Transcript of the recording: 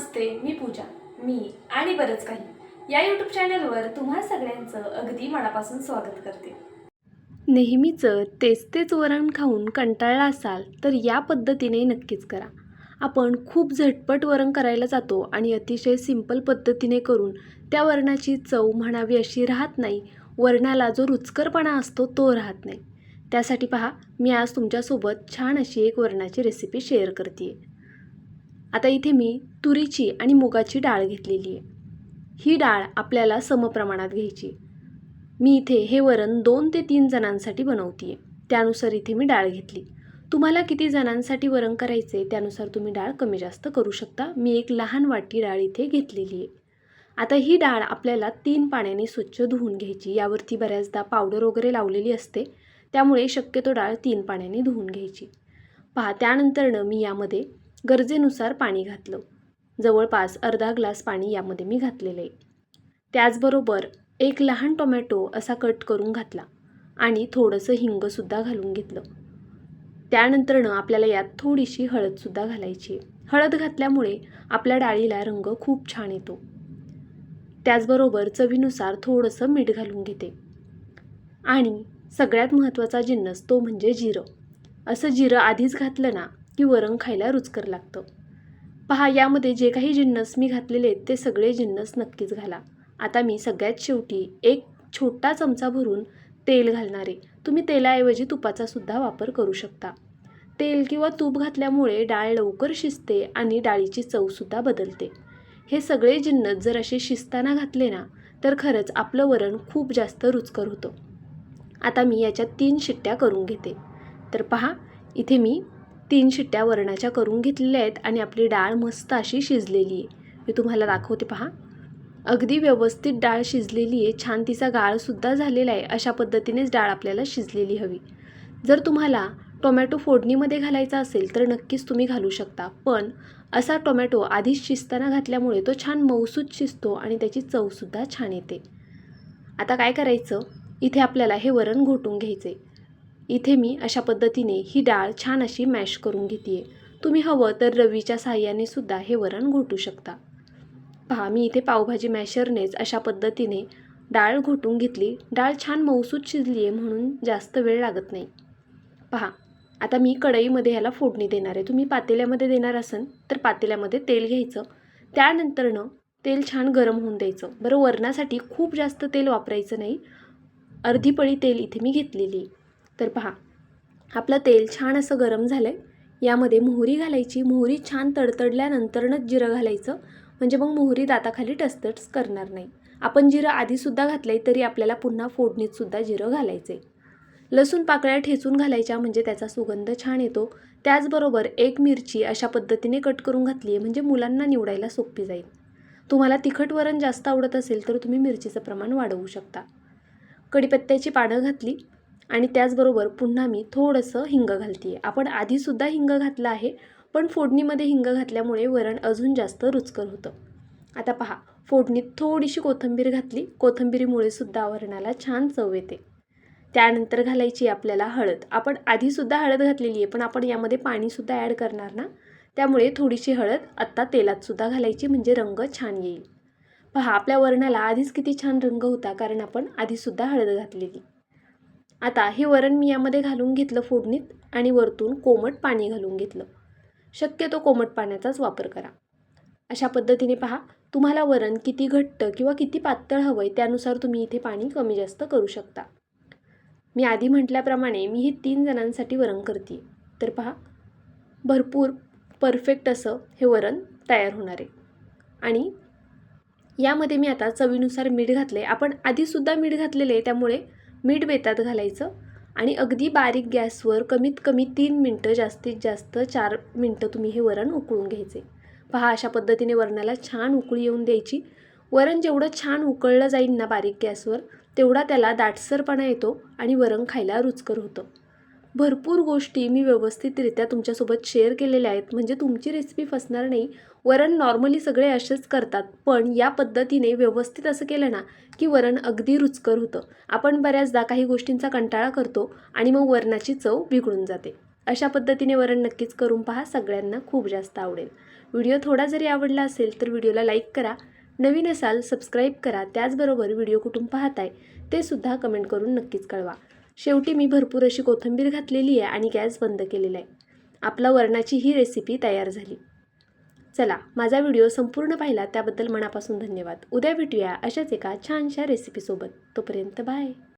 नमस्ते मी पूजा. मी आणि बरंच काही. या यूट्यूब चॅनलवर तुम्हा सगळ्यांचं अगदी मनापासून स्वागत करते. नेहमीचं तेच तेच वरण खाऊन कंटाळला असाल तर या पद्धतीने नक्कीच करा. आपण खूप झटपट वरण करायला जातो आणि अतिशय सिंपल पद्धतीने करून त्या वरणाची चव म्हणावी अशी राहत नाही. वरणाला जो रुचकरपणा असतो तो राहत नाही. त्यासाठी पहा मी आज तुमच्यासोबत छान अशी एक वरणाची रेसिपी शेअर करते आता इथे मी तुरीची आणि मुगाची डाळ घेतलेली आहे. ही डाळ आपल्याला समप्रमाणात घ्यायची. मी इथे हे वरण दोन ते तीन जणांसाठी बनवते आहे त्यानुसार इथे मी डाळ घेतली. तुम्हाला किती जणांसाठी वरण करायचे त्यानुसार तुम्ही डाळ कमी जास्त करू शकता. मी एक लहान वाटी डाळ इथे घेतलेली आहे. आता ही डाळ आपल्याला तीन पाण्याने स्वच्छ धुवून घ्यायची. यावरती बऱ्याचदा पावडर वगैरे लावलेली असते. त्यामुळे शक्यतो डाळ तीन पाण्याने धुवून घ्यायची. पहा त्यानंतरनं मी यामध्ये गरजेनुसार पाणी घातलं. जवळपास अर्धा ग्लास पाणी यामध्ये मी घातलेलं. आहे त्याचबरोबर एक लहान टोमॅटो असा कट करून घातला आणि थोडंसं हिंगसुद्धा घालून घेतलं. त्यानंतरनं आपल्याला यात थोडीशी हळदसुद्धा घालायची. आहे हळद घातल्यामुळे आपल्या डाळीला रंग खूप छान येतो. त्याचबरोबर चवीनुसार थोडंसं मीठ घालून घेते. आणि सगळ्यात महत्त्वाचा जिन्नस तो म्हणजे जिरं. असं जिरं आधीच घातलं ना की वरण खायला रुचकर लागतं. पहा यामध्ये जे काही जिन्नस मी घातलेले आहेत ते सगळे जिन्नस नक्कीच घाला. आता मी सगळ्यात शेवटी एक छोटा चमचा भरून तेल घालणारे तुम्ही तेलाऐवजी तुपाचा सुद्धा वापर करू शकता. तेल किंवा तूप घातल्यामुळे डाळ लवकर शिजते आणि डाळीची चवसुद्धा बदलते. हे सगळे जिन्नस जर असे शिजताना घातले ना तर खरंच आपलं वरण खूप जास्त रुचकर होतं. आता मी याच्यात तीन शिट्ट्या करून घेते. तर पहा इथे मी तीन शिट्ट्या वरणाच्या करून घेतलेल्या आहेत आणि आपली डाळ मस्त अशी शिजलेली आहे. मी तुम्हाला दाखवते पहा. अगदी व्यवस्थित डाळ शिजलेली आहे. छान तिचा गाळसुद्धा झालेला आहे. अशा पद्धतीनेच डाळ आपल्याला शिजलेली हवी. जर तुम्हाला टोमॅटो फोडणीमध्ये घालायचा असेल तर नक्कीच तुम्ही घालू शकता. पण असा टोमॅटो आधीच शिजताना घातल्यामुळे तो छान मऊसूत शिजतो आणि त्याची चवसुद्धा छान येते. आता काय करायचं? इथे आपल्याला हे वरण घोटून घ्यायचे इथे मी अशा पद्धतीने ही डाळ छान अशी मॅश करून घेते आहे तुम्ही हवं तर रवीच्या साह्याने सुद्धा हे वरण घोटू शकता. पहा मी इथे पावभाजी मॅशरनेच अशा पद्धतीने डाळ घोटून घेतली. डाळ छान मऊसूत शिजली आहे म्हणून जास्त वेळ लागत नाही. पहा आता मी कढईमध्ये ह्याला फोडणी देणार आहे. तुम्ही पातेल्यामध्ये देणार असाल तर पातेल्यामध्ये तेल घ्यायचं. त्यानंतरनं तेल छान गरम होऊन द्यायचं. बरं वरणासाठी खूप जास्त तेल वापरायचं नाही. अर्धी पळी तेल इथे मी घेतलेली आहे. तर पहा आपलं तेल छान असं गरम झालं आहे यामध्ये मोहरी घालायची मोहरी छान तडतडल्यानंतरनंच जिरं घालायचं. म्हणजे मग मोहरी दाताखाली टचटच करणार नाही. आपण जिरं आधीसुद्धा घातलं आहे तरी आपल्याला पुन्हा फोडणीतसुद्धा जिरं घालायचं आहे लसूण पाकळ्या ठेचून घालायच्या म्हणजे त्याचा सुगंध छान येतो. त्याचबरोबर एक मिरची अशा पद्धतीने कट करून घातली आहे म्हणजे मुलांना निवडायला सोपी जाईल. तुम्हाला तिखट वरण जास्त आवडत असेल तर तुम्ही मिरचीचं प्रमाण वाढवू शकता. कढीपत्त्याची पानं घातली आणि त्याचबरोबर पुन्हा मी थोडंसं हिंग घालते आहे आपण आधीसुद्धा हिंग घातलं आहे पण फोडणीमध्ये हिंग घातल्यामुळे वरण अजून जास्त रुचकर होतं. आता पहा फोडणीत थोडीशी कोथिंबीर घातली. कोथिंबीरीमुळे सुद्धा वरणाला छान चव येते. त्यानंतर घालायची आपल्याला हळद. आपण आधीसुद्धा हळद घातलेली आहे पण आपण यामध्ये पाणीसुद्धा ॲड करणार ना? त्यामुळे थोडीशी हळद आत्ता तेलातसुद्धा घालायची म्हणजे रंग छान येईल. पहा आपल्या वरणाला आधीच किती छान रंग होता कारण आपण आधीसुद्धा हळद घातलेली. आता हे वरण मी यामध्ये घालून घेतलं फोडणीत आणि वरतून कोमट पाणी घालून घेतलं. शक्यतो कोमट पाण्याचाच वापर करा. अशा पद्धतीने पहा तुम्हाला वरण किती घट्ट किंवा किती पातळ हवं आहे त्यानुसार तुम्ही इथे पाणी कमी जास्त करू शकता. मी आधी म्हटल्याप्रमाणे मी हे तीन जणांसाठी वरण करते तर पहा भरपूर परफेक्ट असं हे वरण तयार होणार आहे. आणि यामध्ये मी आता चवीनुसार मीठ घातले आपण आधीसुद्धा मीठ घातलेले आहे त्यामुळे मीठ बेतात घालायचं आणि अगदी बारीक गॅसवर कमीत कमी तीन मिनटं जास्तीत जास्त चार मिनटं तुम्ही हे वरण उकळून घ्यायचे. पहा अशा पद्धतीने वरणाला छान उकळी येऊन द्यायची. वरण जेवढं छान उकळलं जाईल ना बारीक गॅसवर तेवढा त्याला दाटसरपणा येतो आणि वरण खायला रुचकर होतं. भरपूर गोष्टी मी व्यवस्थितरित्या तुमच्यासोबत शेअर केलेल्या आहेत. म्हणजे तुमची रेसिपी फसणार नाही. वरण नॉर्मली सगळे असेच करतात. पण या पद्धतीने व्यवस्थित असं केलं ना की वरण अगदी रुचकर होतं. आपण बऱ्याचदा काही गोष्टींचा कंटाळा करतो आणि मग वरणाची चव बिघडून जाते. अशा पद्धतीने वरण नक्कीच करून पहा. सगळ्यांना खूप जास्त आवडेल. व्हिडिओ थोडा जरी आवडला असेल तर व्हिडिओला लाईक करा. नवीन असाल सबस्क्राईब करा. त्याचबरोबर व्हिडिओ कुठून पाहताय ते सुद्धा कमेंट करून नक्कीच कळवा. शेवटी मी भरपूर अशी कोथिंबीर घातलेली आहे आणि गॅस बंद केलेला आहे. आपला वरणाची ही रेसिपी तयार झाली. चला माझा व्हिडिओ संपूर्ण पाहिला त्याबद्दल मनापासून धन्यवाद. उद्या भेटूया अशाच एका छानशा रेसिपीसोबत तोपर्यंत बाय